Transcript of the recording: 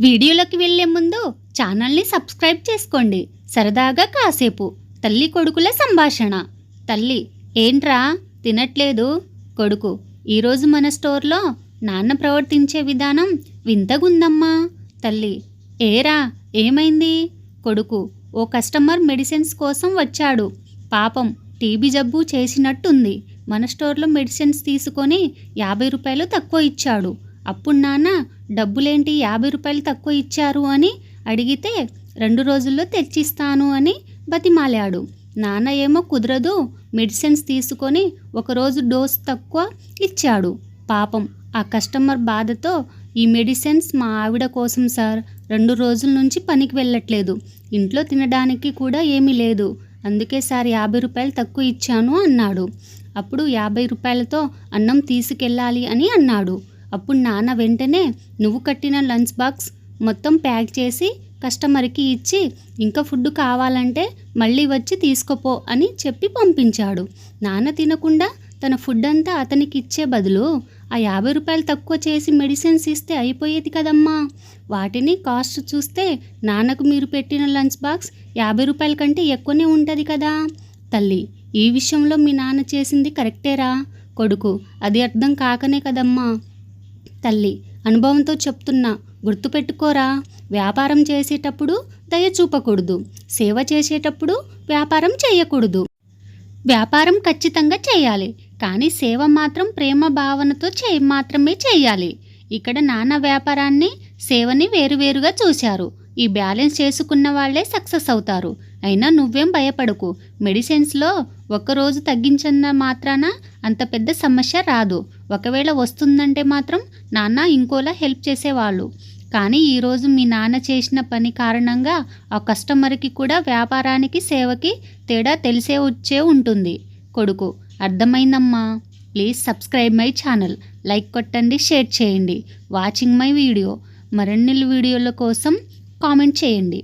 వీడియోలోకి వెళ్ళే ముందు ఛానల్ని సబ్స్క్రైబ్ చేసుకోండి. సరదాగా కాసేపు తల్లి కొడుకుల సంభాషణ. తల్లి ఏంట్రా? తినట్లేదు? కొడుకు ఈరోజు మన స్టోర్లో నాన్న ప్రవర్తించే విధానం వింతగుందమ్మా. తల్లి ఏరా? ఏమైంది? కొడుకు ఓ కస్టమర్ మెడిసిన్స్ కోసం వచ్చాడు. పాపం టీబీ జబ్బు చేసినట్టుంది. మన స్టోర్లో మెడిసిన్స్ తీసుకొని యాభై రూపాయలు తక్కువ ఇచ్చాడు. అప్పుడు నాన్న డబ్బులేంటి? యాభై రూపాయలు తక్కువ ఇచ్చారు అని అడిగితే రెండు రోజుల్లో తెచ్చిస్తాను అని బతిమాలాడు. నాన్న ఏమో కుదరదు మెడిసిన్స్ తీసుకొని ఒకరోజు డోస్ తక్కువ ఇచ్చాడు. పాపం ఆ కస్టమర్ బాధతో ఈ మెడిసిన్స్ మా ఆవిడ కోసం సార్ రెండు రోజుల నుంచి పనికి వెళ్ళట్లేదు. ఇంట్లో తినడానికి కూడా ఏమీ లేదు. అందుకే సార్ యాభై రూపాయలు తక్కువ ఇచ్చాను అన్నాడు. అప్పుడు యాభై రూపాయలతో అన్నం తీసుకెళ్ళాలి అని అన్నాడు. అప్పుడు నాన్న వెంటనే నువ్వు కట్టిన లంచ్ బాక్స్ మొత్తం ప్యాక్ చేసి కస్టమర్కి ఇచ్చి ఇంకా ఫుడ్ కావాలంటే మళ్ళీ వచ్చి తీసుకోపో అని చెప్పి పంపించాడు. నాన్న తినకుండా తన ఫుడ్ అంతా అతనికి ఇచ్చే బదులు ఆ యాభై రూపాయలు తక్కువ చేసి మెడిసిన్స్ ఇస్తే అయిపోయేది కదమ్మా. వాటిని కాస్ట్ చూస్తే నాన్నకు మీరు పెట్టిన లంచ్ బాక్స్ యాభై రూపాయల కంటే ఎక్కువనే ఉంటుంది కదా. తల్లి ఈ విషయంలో మీ నాన్న చేసింది కరెక్టేరా? కొడుకు అది అర్థం కాకనే కదమ్మా. తల్లి అనుభవంతో చెప్తున్నా గుర్తుపెట్టుకోరా. వ్యాపారం చేసేటప్పుడు దయ చూపకూడదు. సేవ చేసేటప్పుడు వ్యాపారం చేయకూడదు. వ్యాపారం ఖచ్చితంగా చేయాలి. కానీ సేవ మాత్రం ప్రేమ భావనతో చే మాత్రమే చేయాలి. ఇక్కడ నాన్న వ్యాపారాన్ని సేవని వేరువేరుగా చూశారు. ఈ బ్యాలెన్స్ చేసుకున్న వాళ్ళే సక్సెస్ అవుతారు. అయినా నువ్వేం భయపడకు. మెడిసిన్స్లో ఒక్కరోజు తగ్గించిన మాత్రాన అంత పెద్ద సమస్య రాదు. ఒకవేళ వస్తుందంటే మాత్రం నాన్న ఇంకోలా హెల్ప్ చేసేవాళ్ళు. కానీ ఈరోజు మీ నాన్న చేసిన పని కారణంగా ఆ కస్టమర్కి కూడా వ్యాపారానికి సేవకి తేడా తెలిసే వచ్చే ఉంటుంది. కొడుకు అర్థమైందమ్మా? Please subscribe my channel. Like కొట్టండి షేర్ చేయండి. Watching my video. మరిన్ని వీడియోల కోసం కామెంట్ చేయండి.